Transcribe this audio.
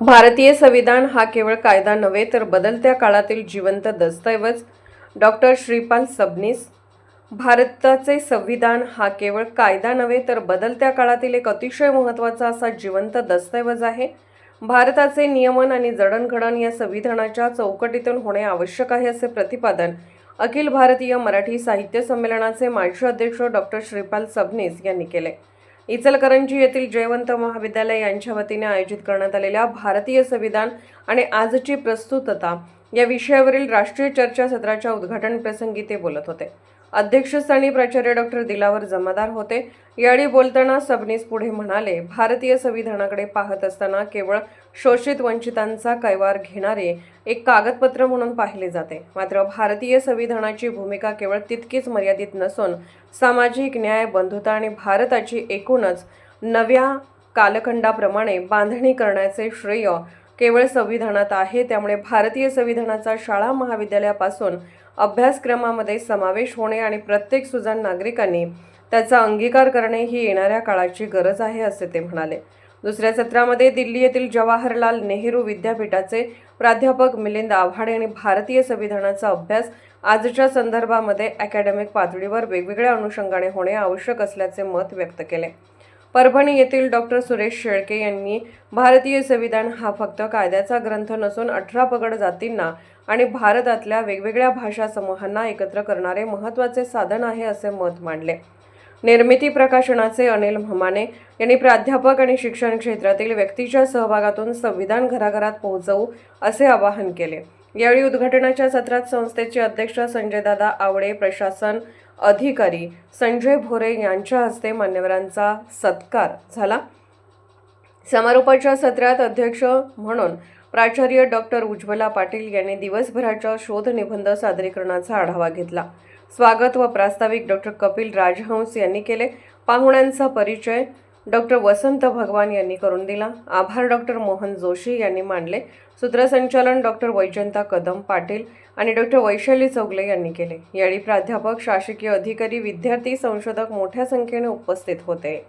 भारतीय संविधान हा केवळ कायदा नव्हे तर बदलत्या काळातील जिवंत दस्तऐवज. डॉक्टर श्रीपाल सबनीस भारताचे संविधान हा केवळ कायदा नव्हे तर बदलत्या काळातील एक अतिशय महत्त्वाचा असा जिवंत दस्तऐवज आहे. भारताचे नियमन आणि जडणघडण या संविधानाच्या चौकटीतून होणे आवश्यक आहे असे प्रतिपादन अखिल भारतीय मराठी साहित्य संमेलनाचे माजी अध्यक्ष डॉक्टर श्रीपाल सबनीस यांनी केले. इचलकरंजी येथील जयवंत महाविद्यालय यांच्या वतीने आयोजित करण्यात आलेल्या भारतीय संविधान आणि आजची प्रस्तुतता या विषयावरील राष्ट्रीय चर्चासत्राच्या उद्घाटन प्रसंगी ते बोलत होते. अध्यक्षस्थानी प्राचार्य डॉक्टर दिलावर जमादार होते. यावेळी बोलताना सबनीस पुढे म्हणाले भारतीय संविधानाकडे पाहत असताना केवळ शोषित वंचितांचा कैवार घेणारे एक कागदपत्र म्हणून पाहिले जाते. मात्र भारतीय संविधानाची भूमिका केवळ तितकीच मर्यादित नसून सामाजिक न्याय बंधुता आणि भारताची एकूणच नव्या कालखंडाप्रमाणे बांधणी करण्याचे श्रेय केवळ संविधानात आहे त्यामुळे भारतीय संविधानाचा शाळा महाविद्यालयापासून अभ्यासक्रमामध्ये समावेश होणे आणि प्रत्येक सुजाण नागरिकांनी त्याचा अंगीकार करणे ही येणाऱ्या काळाची गरज आहे असे ते म्हणाले. दुसऱ्या सत्रामध्ये दिल्ली येथील जवाहरलाल नेहरू विद्यापीठाचे प्राध्यापक मिलिंद आव्हाडे यांनी भारतीय संविधानाचा अभ्यास आजच्या संदर्भामध्ये अकॅडमिक पातळीवर वेगवेगळ्या अनुषंगाने होणे आवश्यक असल्याचे मत व्यक्त केले. परभणी येथील डॉक्टर सुरेश शेळके यांनी भारतीय संविधान हा फक्त कायद्याचा ग्रंथ नसून अठरा पगड जातींना आणि भारतातल्या वेगवेगळ्या भाषा समूहांना एकत्र करणारे महत्त्वाचे साधन आहे असे मत मांडले. निर्मिती प्रकाशनाचे अनिल म्हमाने यांनी प्राध्यापक आणि शिक्षण क्षेत्रातील व्यक्तीच्या सहभागातून संविधान घराघरात पोहोचवू असे आवाहन केले. यावेळी उद्घाटनाच्या सत्रात संस्थेचे अध्यक्ष संजयदादा आवडे प्रशासन अधिकारी संजय भोरे यांच्या हस्ते मान्यवरांचा सत्कार झाला. समारोपाच्या सत्रात अध्यक्ष म्हणून प्राचार्य डॉक्टर उज्ज्वला पाटील यांनी दिवसभराच्या शोध निबंध सादरीकरणाचा आढावा घेतला. स्वागत व प्रास्ताविक डॉक्टर कपिल राजहंस यांनी केले. पाहुण्यांचा परिचय डॉक्टर वसंत भगवान यांनी करून दिला. आभार डॉक्टर मोहन जोशी यांनी मांडले सूत्रसंचालन डॉक्टर वैजंता कदम पाटील आणि डॉक्टर वैशाली चौगले यांनी केले. यावेळी प्राध्यापक शासकीय अधिकारी विद्यार्थी संशोधक मोठ्या संख्येने उपस्थित होते.